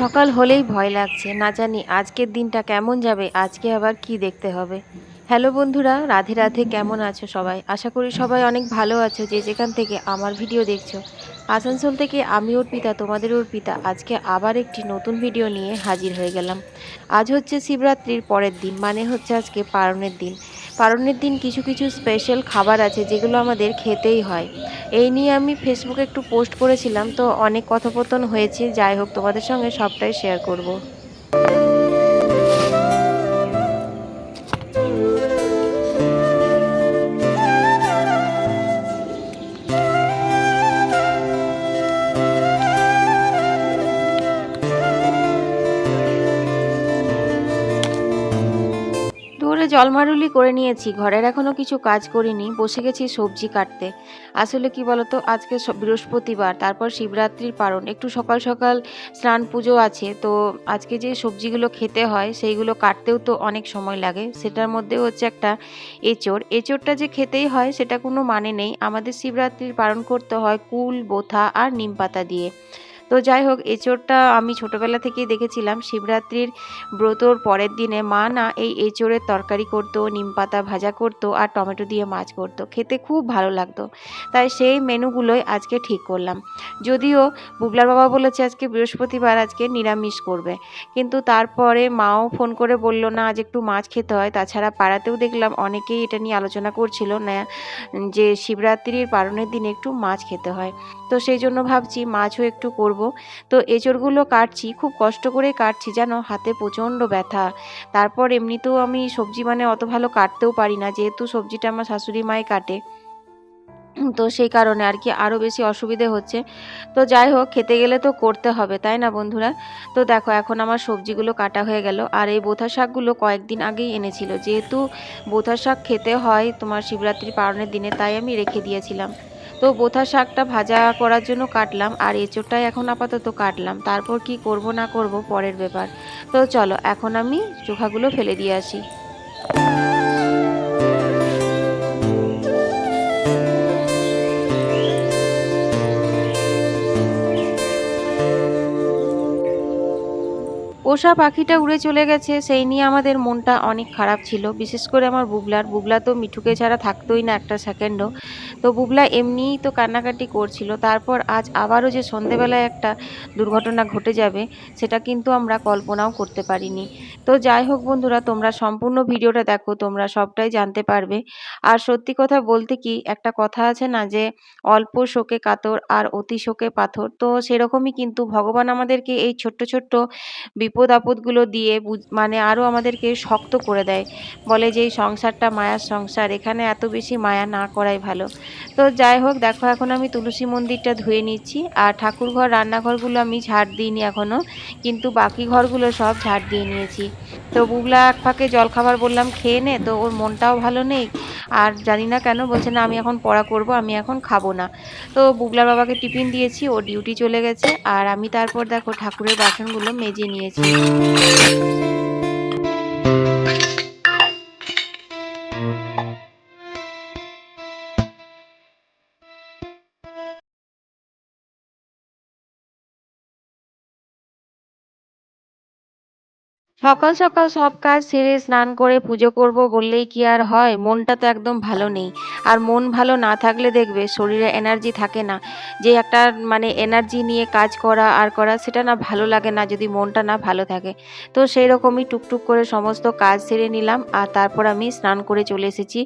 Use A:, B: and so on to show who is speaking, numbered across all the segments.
A: সকাল হলেই ভয় লাগছে। না জানি আজকের দিনটা কেমন যাবে, আজকে আবার কি দেখতে হবে। হ্যালো বন্ধুরা, রাধে রাধে, কেমন আছো সবাই? আশা করি সবাই অনেক ভালো আছো, যে যেখান থেকে আমার ভিডিও দেখছ। আসানসোল থেকে আমি অর্পিতা, তোমাদের অর্পিতা। আজকে আবার একটি নতুন ভিডিও নিয়ে হাজির হয়ে গেলাম। আজ হচ্ছে শিবরাত্রির পরের দিন মানে হচ্ছে আজকে পারণের দিন। পারণের দিন কিছু কিছু স্পেশাল খাবার আছে যেগুলো আমাদের খেতেই হয় এই নিয়ে আমি ফেসবুকে একটু পোস্ট করেছিলাম, তো অনেক কথোপকথন হয়েছে যাই হোক, তোমাদের সঙ্গে সবটাই শেয়ার করব। জলমারুলি করে নিয়েছি, ঘরের এখনও কিছু কাজ করিনি, বসে গেছি সবজি কাটতে। আসলে কি বলতো, আজকে বৃহস্পতিবার, তারপর শিবরাত্রির পারণ, একটু সকাল সকাল স্নান পুজো আছে, তো আজকে যে সবজিগুলো খেতে হয়, সেইগুলো কাটতেও তো অনেক সময় লাগে, সেটার মধ্যে হচ্ছে একটা এঁচড়। এঁচড়টা যে খেতেই হয়, সেটা কোনো মানে নেই। আমাদের শিবরাত্রির পালন করতে হয় কুল, বোথা আর নিম পাতা দিয়ে। তো যাই হোক, এঁচড়টা আমি ছোটবেলা থেকেই দেখেছিলাম। শিবরাত্রির ব্রতর পরের দিনে মা না এই এঁচড়ের তরকারি করতো, নিম পাতা ভাজা করতো আর টমেটো দিয়ে মাছ করতো। খেতে খুব ভালো লাগতো। তাই সেই মেনুগুলোই আজকে ঠিক করলাম। যদিও বুবলার বাবা বলেছে আজকে বৃহস্পতিবার, আজকে নিরামিষ করবে। কিন্তু তারপরে মাও ফোন করে বলল, না, আজ একটু মাছ খেতে হয়। তাছাড়া পাড়াতেও দেখলাম অনেকেই এটা নিয়ে আলোচনা করছিল না, যে শিবরাত্রির পালনের দিনে একটু মাছ খেতে হয়। তো সেই জন্য ভাবছি মাছও একটু করব। তো এঁচড়গুলো কাটছি, খুব কষ্ট করে কাটছি যেন হাতে প্রচণ্ড ব্যথা। তারপর এমনিতেও আমি সবজি মানে অত ভালো কাটতেও পারি না, যেহেতু সবজিটা আমার শাশুড়ি মাই কাটে। তো সেই কারণে আর কি আরও বেশি অসুবিধে হচ্ছে। তো যাই হোক, খেতে গেলে তো করতে হবে, তাই না বন্ধুরা? তো দেখো, এখন আমার সবজিগুলো কাটা হয়ে গেল। আর এই বোথা শাকগুলো কয়েকদিন আগেই এনেছিল। যেহেতু বোথা শাক খেতে হয় তোমার শিবরাত্রি পালনের দিনে, তাই আমি রেখে দিয়েছিলাম। তো বোথা শাকটা ভাজা করার জন্য কাটলাম, আর এঁচোড়টাই এখন আপাতত কাটলাম। তারপর কি করব না করব পরের ব্যাপার। তো চলো, এখন আমি চোখাগুলো ফেলে দিয়ে আসি। পোষা পাখিটা উড়ে চলে গেছে, সেই নিয়ে আমাদের মনটা অনেক খারাপ ছিল। বিশেষ করে আমার বুবলার। বুবলা তো মিঠুকে ছাড়া থাকতোই না একটা সেকেন্ডও তো বুবলা এমনিই তো কান্নাকাটি করছিল। তারপর আজ আবারও যে সন্ধেবেলায় একটা দুর্ঘটনা ঘটে যাবে, সেটা কিন্তু আমরা কল্পনাও করতে পারিনি। তো যাই হোক বন্ধুরা, তোমরা সম্পূর্ণ ভিডিওটা দেখো, তোমরা সবটাই জানতে পারবে। আর সত্যি কথা বলতে কি, একটা কথা আছে না যে, অল্প শোকে কাতর আর অতি শোকে পাথর। তো সেরকমই কিন্তু ভগবান আমাদেরকে এই ছোট্ট ছোট্ট বিপদ আপদগুলো দিয়ে মানে আরও আমাদেরকে শক্ত করে দেয়। বলে যে, এই সংসারটা মায়ার সংসার, এখানে এত বেশি মায়া না করাই ভালো। তো যাই হোক, দেখো, এখন আমি তুলসী মন্দিরটা ধুয়ে নিচ্ছি। আর ঠাকুর ঘর রান্নাঘরগুলো আমি ঝাড় দিইনি এখনও কিন্তু বাকি ঘরগুলো সব ঝাড় দিয়ে নিয়েছি। তো বুবলা এক ফাঁকে জলখাবার বললাম, খেয়ে নে, তো ওর মনটাও ভালো নেই। আর জানি না কেন বলছে, না, আমি এখন পড়া করব, আমি এখন খাব না। তো বুবলার বাবাকে টিফিন দিয়েছি, ও ডিউটি চলে গেছে। আর আমি তারপর দেখো ঠাকুরের বাসনগুলো মেজে নিয়েছি। সকাল সকাল সব কাজ সেরে স্নান করে পুজো করব বললেই কি আর হয়? মনটা তো একদম ভালো নেই। আর মন ভালো না থাকলে দেখবে শরীরে এনার্জি থাকে না। যে একটা মানে এনার্জি নিয়ে কাজ করা আর করা, সেটা না ভালো লাগে না যদি মনটা না ভালো থাকে। তো সেই রকমই টুকটুক করে সমস্ত কাজ সেরে নিলাম আর তারপর আমি স্নান করে চলে এসেছি।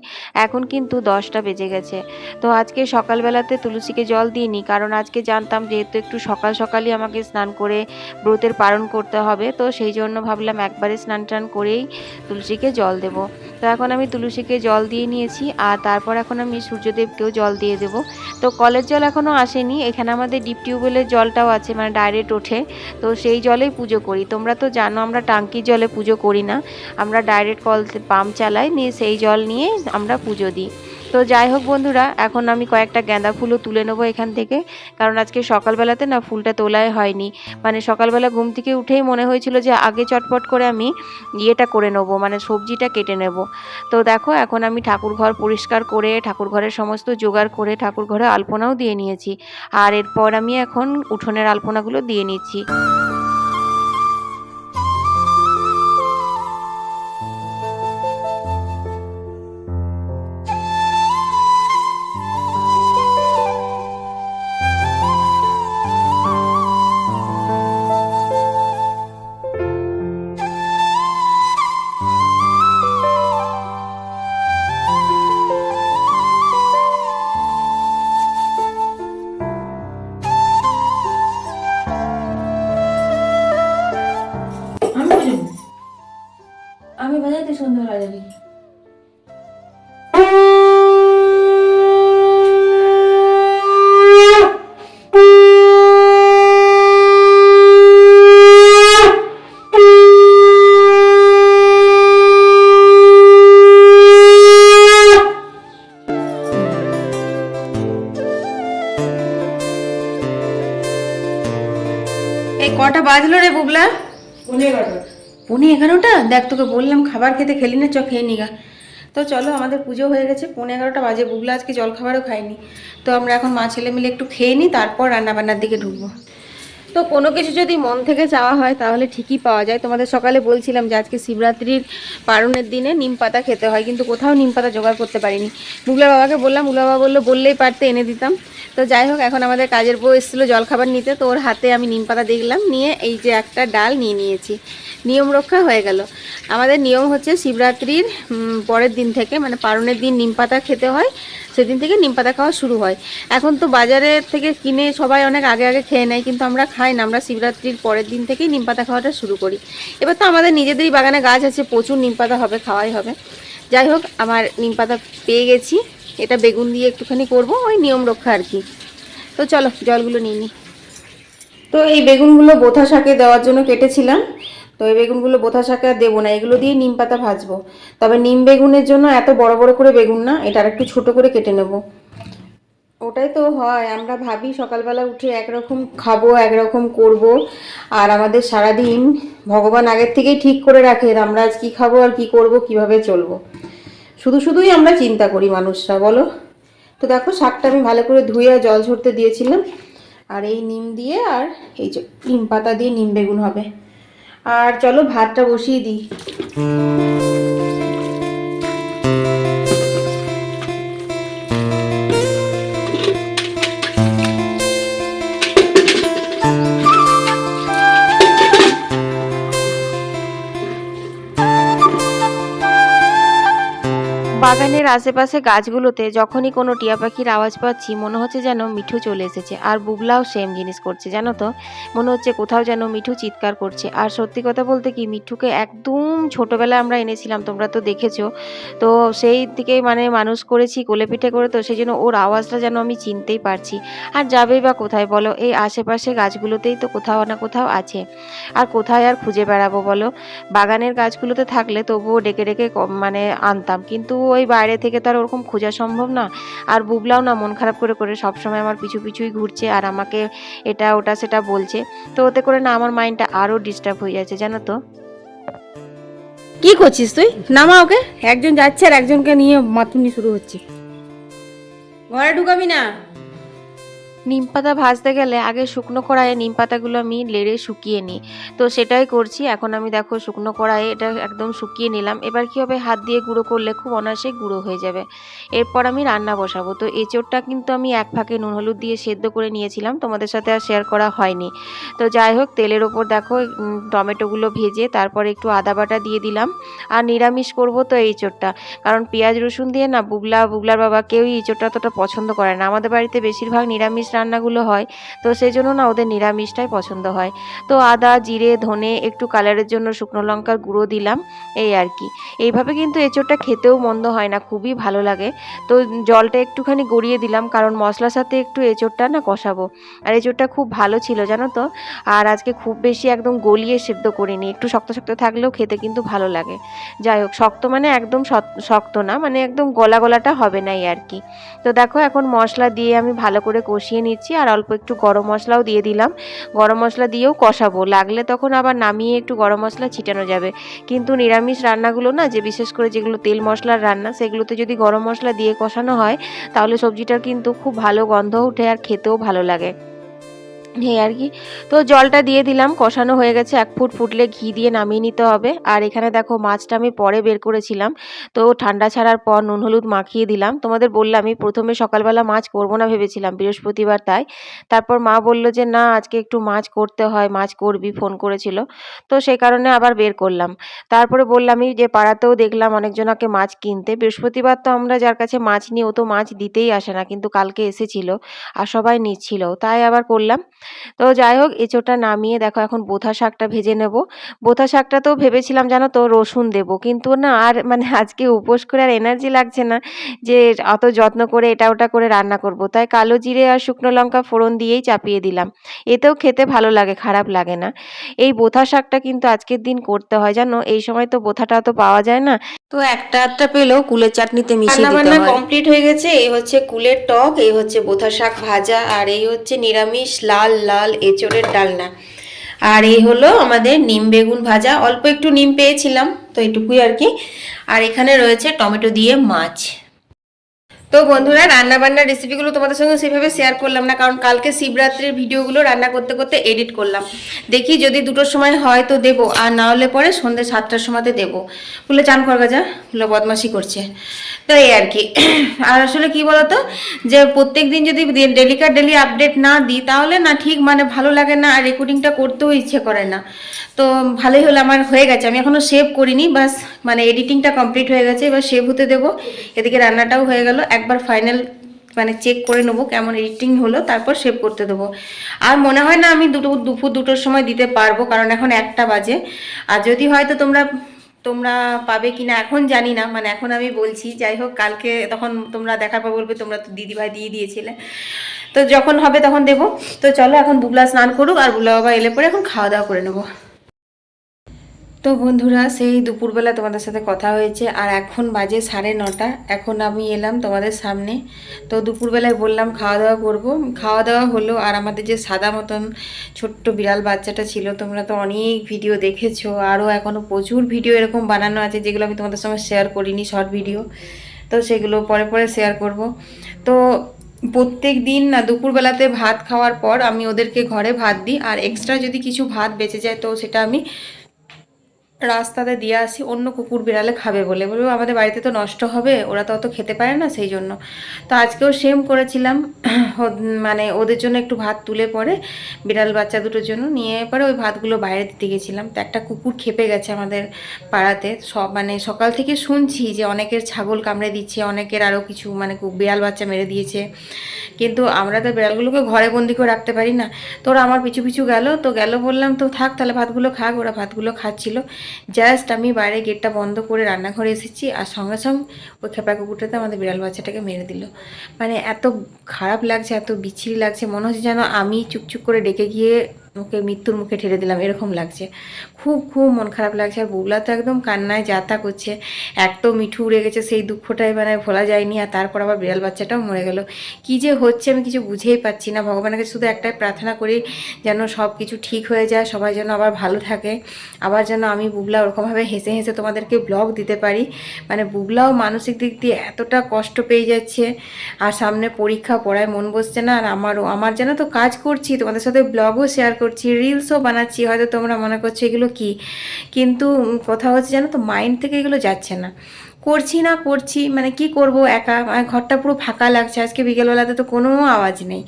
A: এখন কিন্তু দশটা বেজে গেছে। তো আজকে সকালবেলাতে তুলসীকে জল দিইনি, কারণ আজকে জানতাম যেহেতু একটু সকাল সকালই আমাকে স্নান করে ব্রতের পালন করতে হবে। তো সেই জন্য ভাবলাম একবারে স্নান টান করেই তুলসীকে জল দেব। তো এখন আমি তুলসীকে জল দিয়ে নিয়েছি আর তারপর এখন আমি সূর্যদেবকেও জল দিয়ে দেব। তো কলের জল এখনও আসেনি, এখানে আমাদের ডিপ টিউবওয়েলের জলটাও আছে মানে ডাইরেক্ট ওঠে। তো সেই জলেই পুজো করি। তোমরা তো জানো আমরা টাঙ্কির জলে পুজো করি না। আমরা ডাইরেক্ট কল পাম্প চালাই নিয়ে সেই জল নিয়ে আমরা পুজো দিই। তো যাই হোক বন্ধুরা, এখন আমি কয়েকটা গাঁদা ফুলও তুলে নেব এখান থেকে। কারণ আজকে সকালবেলাতে না ফুলটা তোলাই হয়নি। মানে সকালবেলা ঘুম থেকে উঠেই মনে হয়েছিল যে আগে চটপট করে আমি ইয়েটা করে নেব মানে সবজিটা কেটে নেব। তো দেখো, এখন আমি ঠাকুর ঘর পরিষ্কার করে, ঠাকুর ঘরের সমস্ত জোগাড় করে, ঠাকুর ঘরে আলপনাও দিয়ে নিয়েছি। আর এরপর আমি এখন উঠোনের আলপনাগুলো দিয়ে নিচ্ছি। বাজলো রে বুবলা? পনে এগারোটা? দেখ তোকে বললাম খাবার খেতে খেলি না চ খেয়ে নিগা তো চলো আমাদের পুজো হয়ে গেছে পৌনে এগারোটা বাজে। বুগলা আজকে জলখাবারও খাইনি তো আমরা এখন মা ছেলে মিলে একটু খেয়ে নিই তারপর রান্নাবান্নার দিকে ঢুকবো। তো কোনো কিছু যদি মন থেকে চাওয়া হয়, তাহলে ঠিকই পাওয়া যায়। তোমাদের সকালে বলছিলাম যে, আজকে শিবরাত্রির পারণের দিনে নিম পাতা খেতে হয়, কিন্তু কোথাও নিম পাতা জোগাড় করতে পারিনি। বুগলা বাবাকে বললাম বুগলা বাবা বলল, বললেই পারতে, এনে দিতাম। তো যাই হোক, এখন আমাদের কাজের বউ এসেছিল জলখাবার নিতে, তো ওর হাতে আমি নিম পাতা দেখলাম, নিয়ে এই যে একটা ডাল নিয়ে নিয়েছি। নিয়ম রক্ষা হয়ে গেল। আমাদের নিয়ম হচ্ছে, শিবরাত্রির পরের দিন থেকে মানে পারণের দিন নিম পাতা খেতে হয়। সেদিন থেকে নিম পাতা খাওয়া শুরু হয়। এখন তো বাজারে থেকে কিনে সবাই অনেক আগে আগে খেয়ে নেয়, কিন্তু আমরা খাই না। আমরা শিবরাত্রির পরের দিন থেকেই নিম পাতা খাওয়াটা শুরু করি। এবার তো আমাদের নিজেদেরই বাগানে গাছ আছে, প্রচুর নিম পাতা হবে, খাওয়াই হবে। যাই হোক, আমার নিম পাতা পেয়ে গেছি। এটা বেগুন দিয়ে একটুখানি করব, ওই নিয়ম রক্ষা আর কি। তো চলো, জলগুলো নিয়ে নিই তো এই বেগুনগুলো বোথা শাকে দেওয়ার জন্য কেটেছিলাম। তো এই বেগুনগুলো বোথা শাকে আর দেবো না, এগুলো দিয়ে নিম পাতা ভাজবো। তবে নিম বেগুনের জন্য এত বড় বড় করে বেগুন না, এটা আর একটু ছোটো করে কেটে নেব। ওটাই তো হয়, আমরা ভাবি সকালবেলা উঠে একরকম খাব, একরকম করব। আর আমাদের সারাদিন ভগবান আগের থেকেই ঠিক করে রাখেন আমরা আজ কী খাব আর কি করব, কীভাবে চলবো। শুধু শুধুই আমরা চিন্তা করি মানুষরা, বলো? তো দেখো, শাকটা আমি ভালো করে ধুয়ে জল ঝরতে দিয়েছিলাম। আর এই নিম দিয়ে আর এই যে নিম পাতা দিয়ে নিম বেগুন হবে। আর চলো ভাতটা বসিয়ে দিই। বাগানের আশেপাশে গাছগুলোতে যখনই কোনো টিয়া পাখির আওয়াজ পাচ্ছি, মনে হচ্ছে যেন মিঠু চলে এসেছে। আর বুবলাও সেম জিনিস করছে, জানো তো? মনে হচ্ছে কোথাও যেন মিঠু চিৎকার করছে। আর সত্যি কথা বলতে কি, মিঠুকে একদম ছোটোবেলায় আমরা এনেছিলাম, তোমরা তো দেখেছ। তো সেই থেকেই মানে মানুষ করেছি, কোলে পিঠে করে, তো সেই জন্য ওর আওয়াজটা যেন আমি চিনতেই পারছি। আর যাবেই বা কোথায় বলো, এই আশেপাশে গাছগুলোতেই তো কোথাও না কোথাও আছে। আর কোথায় আর খুঁজে বেড়াবো বলো? বাগানের গাছগুলোতে থাকলে তবুও ডেকে ডেকে মানে আনতাম। কিন্তু ওই বাইরে থেকে তো আর ওরকম খোঁজা সম্ভব না। আর বুবলাও না, মন খারাপ করে করে সবসময় আমার পিছু পিছুই ঘুরছে আর আমাকে এটা, ওটা, সেটা বলছে। তো ওতে করে না আমার মাইন্ডটা আরও ডিস্টার্ব হয়ে যাচ্ছে, জানো তো। কি করছিস তুই? নামা ওকে। একজন যাচ্ছে আর একজনকে নিয়ে মাতুনি শুরু হচ্ছে। ঘরে ঢুকাবি না। নিম পাতা ভাজতে গেলে আগে শুকনো কড়াইয়ে নিম পাতাগুলো আমি লেড়ে শুকিয়ে নিই। তো সেটাই করছি, এখন আমি দেখো শুকনো কড়াইয়ে এটা একদম শুকিয়ে নিলাম। এবার কি হবে, হাত দিয়ে গুঁড়ো করলে খুব অনায়াসে গুঁড়ো হয়ে যাবে। এরপর আমি রান্না বসাবো। তো এঁচোড়টা কিন্তু আমি এক ফাঁকে নুন হলুদ দিয়ে সেদ্ধ করে নিয়েছিলাম, তোমাদের সাথে আর শেয়ার করা হয়নি। তো যাই হোক, তেলের ওপর দেখো টমেটোগুলো ভেজে তারপর একটু আদা বাটা দিয়ে দিলাম। আর নিরামিষ করব তো এঁচোড়টা। কারণ পেঁয়াজ রসুন দিয়ে না, বুবলা, বুবলার বাবা কেউই এঁচোড়টা অতটা পছন্দ করে না। আমাদের বাড়িতে বেশিরভাগ নিরামিষ রান্নাগুলো হয়। তো সেই জন্য না ওদের নিরামিষটাই পছন্দ হয়। তো আদা, জিরে, ধনে একটু কালারের জন্য শুকনো লঙ্কার গুঁড়ো দিলাম, এই আর কি। এইভাবে কিন্তু এঁচোড়টা খেতেও মন্দ হয় না, খুবই ভালো লাগে। তো জলটা একটুখানি গড়িয়ে দিলাম, কারণ মশলার সাথে একটু এঁচোড়টা না কষাবো। আর এঁচোড়টা খুব ভালো ছিল, জানো তো? আর আজকে খুব বেশি একদম গলিয়ে সেদ্ধ করিনি, একটু শক্ত শক্ত থাকলেও খেতে কিন্তু ভালো লাগে। যাই হোক, শক্ত মানে একদম শক্ত না মানে একদম গলা গলাটা হবে না এই আর কি। তো দেখো, এখন মশলা দিয়ে আমি ভালো করে কষিয়ে নিচ্ছি আর অল্প একটু গরম মশলাও দিয়ে দিলাম। গরম মশলা দিয়েও কষাবো। লাগলে তখন আবার নামিয়ে একটু গরম মশলা ছিটানো যাবে। কিন্তু নিরামিষ রান্নাগুলো না, যে বিশেষ করে যেগুলো তেল মশলার রান্না, সেগুলোতে যদি গরম মশলা দিয়ে কষানো হয়, তাহলে সবজিটার কিন্তু খুব ভালো গন্ধ ওঠে আর খেতেও ভালো লাগে। এই আর কি। তো জলটা দিয়ে দিলাম, কষানো হয়ে গেছে, এক ফুট ফুটলে ঘি দিয়ে নামিয়ে নিতে হবে। আর এখানে দেখো, মাছটা আমি পরে বের করেছিলাম। তো ঠান্ডা ছাড়ার পর নুন, হলুদ মাখিয়ে দিলাম। তোমাদের বললাম আমি প্রথমে সকালবেলা মাছ করব না ভেবেছিলাম, বৃহস্পতিবার তাই। তারপর মা বলল যে, না, আজকে একটু মাছ করতে হয়, মাছ করবি, ফোন করেছিল। তো সেই কারণে আবার বের করলাম। তারপরে বললামই যে পাড়াতেও দেখলাম অনেকজনকে মাছ কিনতে। বৃহস্পতিবার তো আমরা যার কাছে মাছ নিই, ও তো মাছ দিতেই আসে না, কিন্তু কালকে এসেছিল আর সবাই নিচ্ছিল। তাই আবার করলাম।
B: তো যাই হোক, এঁচোড়টা নামিয়ে দেখো এখন বোথা শাকটা ভেজে নেব। বোথা শাকটা তো ভেবেছিলাম জানো তো রসুন দেব, কিন্তু না আর মানে আজকে উপোস করে আর এনার্জি লাগছে না যে অত যত্ন করে এটা ওটা করে রান্না করব। তাই কালো জিরে আর শুকনো লঙ্কা ফোড়ন দিয়েই চাপিয়ে দিলাম। এতেও খেতে ভালো লাগে, খারাপ লাগে না। এই বোথা শাকটা কিন্তু আজকের দিন করতে হয় জানো, এই সময় তো বোথাটা তো পাওয়া যায় না। তো একটা একটা পেলেও কুলের চাটনিতে মিশিয়ে দিতে হয়।
A: কমপ্লিট হয়ে গেছে। এই হচ্ছে কুলের টক এই হচ্ছে বোথা শাক ভাজা আর এই হচ্ছে নিরামিষ লাল লাল এঁচড়ের ডালনা। আর এই হলো আমাদের নিম বেগুন ভাজা। অল্প একটু নিম পেয়েছিলাম তো এটুকুই আর কি। আর এখানে রয়েছে টমেটো দিয়ে মাছ। তো বন্ধুরা রান্না বান্নার রেসিপিগুলো তোমাদের সঙ্গে সেভাবে শেয়ার করলাম না, কারণ কালকে শিবরাত্রির ভিডিওগুলো রান্না করতে করতে এডিট করলাম। দেখি যদি দুটোর সময় হয় তো দেবো, আর না হলে পরে সন্ধ্যে সাতটার সময়তে দেবো। বলে চান কর গাজা বলে বদমাসি করছে। তো এই আর কি। আর আসলে কি বলতো, যে প্রত্যেক দিন যদি ডেলিকার ডেলি আপডেট না দিই, তাহলে না ঠিক মানে ভালো লাগে না, আর রেকর্ডিংটা করতেও ইচ্ছে করে না। তো ভালোই হলো, আমার হয়ে গেছে। আমি এখনও সেভ করিনি, বাস মানে এডিটিংটা কমপ্লিট হয়ে গেছে। এবার সেভ হতে দেবো। এদিকে রান্নাটাও হয়ে গেল। একবার ফাইনাল মানে চেক করে নেব কেমন এডিটিং হলো, তারপর সেভ করতে দেবো। আর মনে হয় না আমি দুটো, দুপুর দুটোর সময় দিতে পারব, কারণ এখন একটা বাজে। আর যদি হয়তো তোমরা তোমরা পাবে কিনা এখন জানি না। মানে এখন আমি বলছি, যাই হোক, কালকে তখন তোমরা দেখার পর বলবে, তোমরা তো দিদিভাই দিয়ে দিয়েছিলে। তো যখন হবে তখন দেবো। তো চলো এখন বুগলা স্নান করুক, আর বুগলা বাবা এলে পরে এখন খাওয়া দাওয়া করে নেব। তো বন্ধুরা, সেই দুপুরবেলা তোমাদের সাথে কথা হয়েছে আর এখন বাজে সাড়ে নটা। এখন আমি এলাম তোমাদের সামনে। তো দুপুরবেলায় বললাম খাওয়া দাওয়া করব। খাওয়া দাওয়া হলো আর আমাদের যে সাদা মতন ছোট্ট বিড়াল বাচ্চাটা ছিল, তোমরা তো অনেক ভিডিও দেখেছ। আরও এখনও প্রচুর ভিডিও এরকম বানানো আছে, যেগুলো আমি তোমাদের সঙ্গে শেয়ার করিনি শর্ট ভিডিও তো সেগুলো পরে পরে শেয়ার করব। তো প্রত্যেক দিন না, দুপুরবেলাতে ভাত খাওয়ার পর আমি ওদেরকে ঘরে ভাত দিই। আর এক্সট্রা যদি কিছু ভাত বেঁচে যায়, তো সেটা আমি রাস্তাতে দিয়ে আসি, অন্য কুকুর বিড়ালে খাবে বলে। বলব, আমাদের বাড়িতে তো নষ্ট হবে, ওরা তো অত খেতে পারে না সেই জন্য। তো আজকেও সেম করেছিলাম। মানে ওদের জন্য একটু ভাত তুলে পরে বিড়াল বাচ্চা দুটোর জন্য নিয়ে পরে ওই ভাতগুলো বাইরে দিতে গেছিলাম। তো একটা কুকুর খেপে গেছে আমাদের পাড়াতে। সব মানে সকাল থেকে শুনছি যে অনেকের ছাগল কামড়ে দিচ্ছে, অনেকের আরও কিছু মানে বিড়াল বাচ্চা মেরে দিয়েছে। কিন্তু আমরা তো বিড়ালগুলোকে ঘরে বন্দি করে রাখতে পারি না। তো ওরা আমার পিছু পিছু গেল। তো গেল বললাম, তো থাক তাহলে ভাতগুলো খাক। ওরা ভাতগুলো খাচ্ছিল। জাস্ট আমি বাইরে গেটটা বন্ধ করে রান্নাঘরে এসেছি, আর সঙ্গে সঙ্গে ওই খেপা কুকুরটাতে আমাদের বিড়াল বাচ্চাটাকে মেরে দিল। মানে এত খারাপ লাগছে, এত বিচ্ছিরি লাগছে, মনে হচ্ছে যেন আমি চুপচুপ করে ডেকে গিয়ে ওকে মৃত্যুর মুখে ঠেলে দিলাম, এরকম লাগছে। খুব খুব মন খারাপ লাগছে। আর বুবলা তো একদম কান্নায় যাতা করছে। এক তো মিঠু উড়ে গেছে, সেই দুঃখটাই মানে ভোলা যায়নি। আর তারপর আবার বিড়াল বাচ্চাটাও মরে গেল। কি যে হচ্ছে আমি কিছু বুঝেই পাচ্ছি না। ভগবানের কাছে শুধু একটাই প্রার্থনা করি, যেন সব কিছু ঠিক হয়ে যায়, সবাই যেন আবার ভালো থাকে। আবার যেন আমি বুবলা ওরকমভাবে হেসে হেসে তোমাদেরকে ব্লগ দিতে পারি। মানে বুবলাও মানসিক দিক দিয়ে এতটা কষ্ট পেয়ে যাচ্ছে। আর সামনে পরীক্ষা পড়ায় মন বসছে না। আর আমারও, আমার যেন তো কাজ করছি, তোমাদের সাথে ব্লগও শেয়ার করছি রিলসও বানাচ্ছি, হয়তো তোমরা মনে করছ এগুলো কি? কিন্তু কথা হচ্ছে জানো তো মাইন্ড থেকে এগুলো যাচ্ছে না। করছি না করছি মানে কি করব একা? মানে ঘরটা পুরো ফাঁকা লাগছে। আজকে বিকেলবেলাতে তো কোনো আওয়াজ নেই।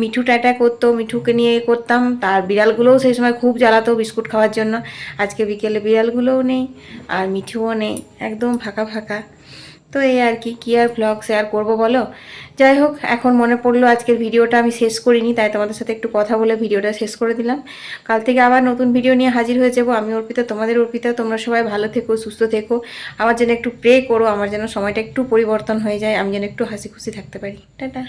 A: মিঠু টাটা করতো, মিঠুকে নিয়ে করতাম। তার বিড়ালগুলোও সেই সময় খুব জ্বালাতো বিস্কুট খাওয়ার জন্য। আজকে বিকেলে বিড়ালগুলোও নেই আর মিঠুও নেই। একদম ফাঁকা ফাঁকা। তো এই আর কি, কী আর ব্লগ শেয়ার করব বলো? যাই হোক, এখন মনে পড়ল আজকের ভিডিওটা আমি শেষ করিনি, তাই তোমাদের সাথে একটু কথা বলে ভিডিওটা শেষ করে দিলাম। কাল থেকে আবার নতুন ভিডিও নিয়ে হাজির হয়ে যাব। আমি অর্পিতা, তোমাদের অর্পিতা, তোমরা সবাই ভালো থেকো, সুস্থ থেকো। আমার যেন একটু প্রে করো, আমার যেন সময়টা একটু পরিবর্তন হয়ে যায়, আমি যেন একটু হাসি খুশি থাকতে পারি। টাটা।